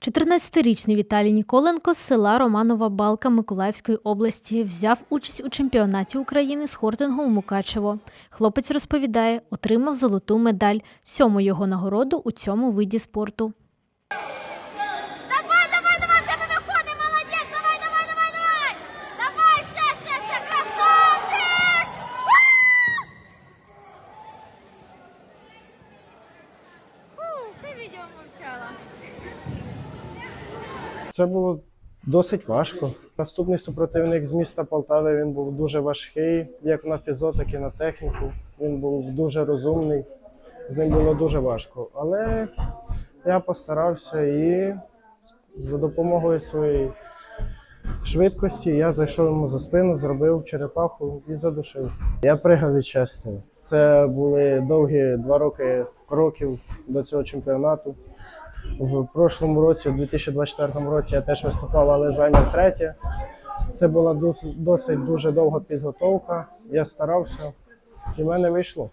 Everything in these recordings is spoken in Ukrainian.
14-річний Віталій Ніколенко з села Романова Балка Миколаївської області взяв участь у чемпіонаті України з хортингу у Мукачево. Хлопець розповідає, отримав золоту медаль, сьому його нагороду у цьому виді спорту. Відео мовчала. Це було досить важко. Наступний супротивник з міста Полтави він був дуже важкий, як на фізо, так і на техніку. Він був дуже розумний, з ним було дуже важко. Але я постарався і за допомогою своєї швидкості я зайшов йому за спину, зробив черепаху і задушив. Я пригав від щастя. Це були довгі два роки кроків до цього чемпіонату. В прошлому році, у 2024 році, я теж виступав, але зайняв третє. Це була дос- досить дуже довга підготовка. Я старався, і в мене вийшло.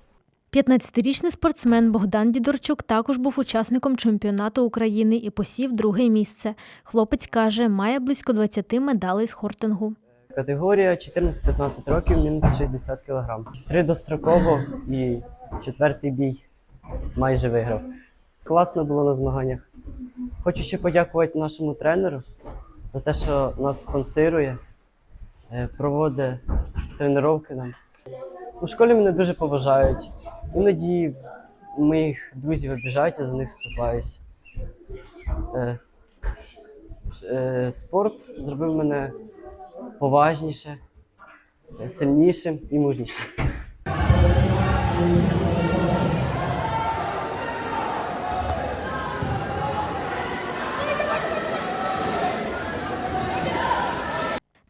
15-річний спортсмен Богдан Дідорчук також був учасником чемпіонату України і посів друге місце. Хлопець каже, має близько 20 медалей з хортингу. Категорія 14-15 років, мінус 60 кг. Три достроково і четвертий бій майже виграв. Класно було на змаганнях. Хочу ще подякувати нашому тренеру за те, що нас спонсирує, е, проводить тренування нам. У школі мене дуже поважають. Іноді моїх друзів обіжають, я за них вступаюсь. Е, е, спорт зробив мене поважніше, сильнішим і мужнішим.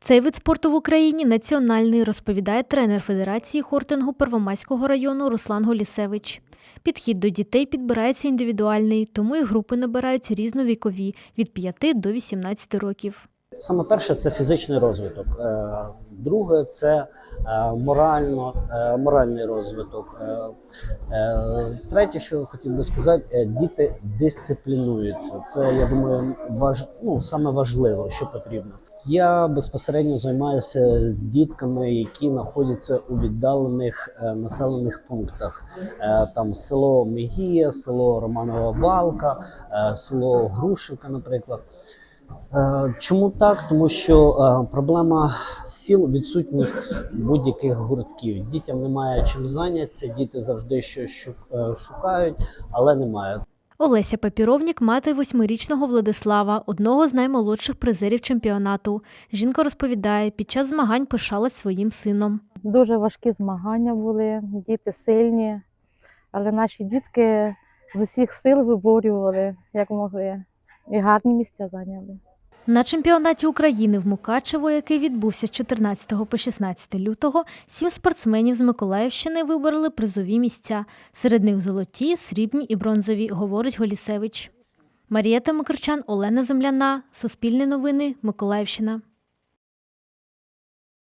Цей вид спорту в Україні національний, розповідає тренер Федерації хортингу Первомайського району Руслан Голісевич. Підхід до дітей підбирається індивідуальний, тому і групи набираються різновікові від 5 до 18 років. Саме перше це фізичний розвиток. Е, Друге це е, морально, е, моральний розвиток. Третє, що хотів би сказати, діти дисциплінуються. Це я думаю, важ, ну, саме важливо, що потрібно. Я безпосередньо займаюся з дітками, які знаходяться у віддалених е, населених пунктах. Е, Там село Мегія, село Романова Балка, е, село Грушівка, наприклад. Чому так? Тому що проблема сіл відсутніх будь-яких гуртків. Дітям немає чим зайнятися, діти завжди щось шу- шукають, але немає. Олеся Папіровнік мати восьмирічного Владислава, одного з наймолодших призерів чемпіонату. Жінка розповідає, під час змагань пишалась своїм сином. Дуже важкі змагання були, діти сильні, але наші дітки з усіх сил виборювали, як могли, і гарні місця зайняли. На чемпіонаті України в Мукачево, який відбувся з 14 по 16 лютого, сім спортсменів з Миколаївщини вибороли призові місця. Серед них золоті, срібні і бронзові, говорить Голісевич. Марія Микрчан, Олена Земляна, Суспільне новини, Миколаївщина.